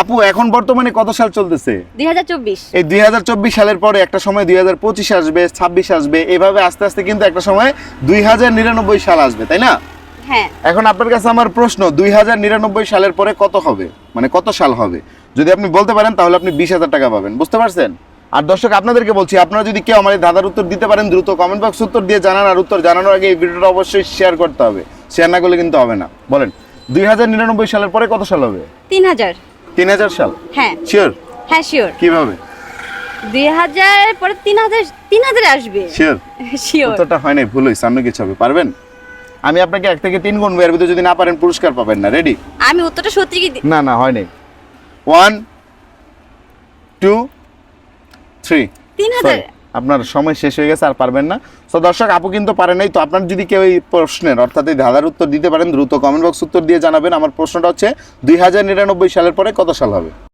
আপু এখন বর্তমানে কত সাল চলতেছে? এই দুই সালের পরে একটা সময় দুই আসবে ছাব্বিশ আসবে এভাবে আস্তে আস্তে কিন্তু একটা সময় দুই সাল আসবে তাই না? হ্যাঁ। এখন আপনার কাছে আমার প্রশ্ন দুই সালের পরে কত হবে? মানে কত সাল হবে? যদি আপনি বলতে পারেন তাহলে আপনি বিশ হাজার টাকা পাবেন বুঝতে পারছেন? আর দর্শক আপনাদেরকে বলছি আপনারা যদি কেউ আমাদের দাদার উত্তর দিতে পারেন দ্রুত কমেন্ট বক্স উত্তর দিয়ে জানান আর উত্তর জানানোর আগে এই ভিডিওটা অবশ্যই শেয়ার করতে হবে। শেয়ার না করলে কিন্তু হবে না। বলেন দুই হাজার নিরানব্বই সালের পরে কত সাল হবে? তিন হাজার। তিন হাজার সাল? হ্যাঁ। শিওর হ্যাঁ শিওর কীভাবে? দুই হাজার পরে তিন হাজার তিন হাজার আসবে। শিওর শিওর উত্তরটা হয় নাই ভুল হয়েছে সামনে কিছু হবে পারবেন? আমি আপনাকে এক থেকে তিন গুণ এর ভিতরে যদি না পারেন পুরস্কার পাবেন না রেডি আমি উত্তরটা সত্যি কি দি- না না হয় নাই। ওয়ান টু থ্রি তিন হাজার। আপনার সময় শেষ হয়ে গেছে, আর পারবেন না। তো দর্শক, আপু কিন্তু পারে নাই, তো আপনার যদি কেউ এই প্রশ্নের, অর্থাৎ এই ধাঁধার উত্তর দিতে পারেন, দ্রুত কমেন্ট বক্স উত্তর দিয়ে জানাবেন। আমার প্রশ্নটা হচ্ছে, দুই হাজার নিরানব্বই সালের পরে কত সাল হবে?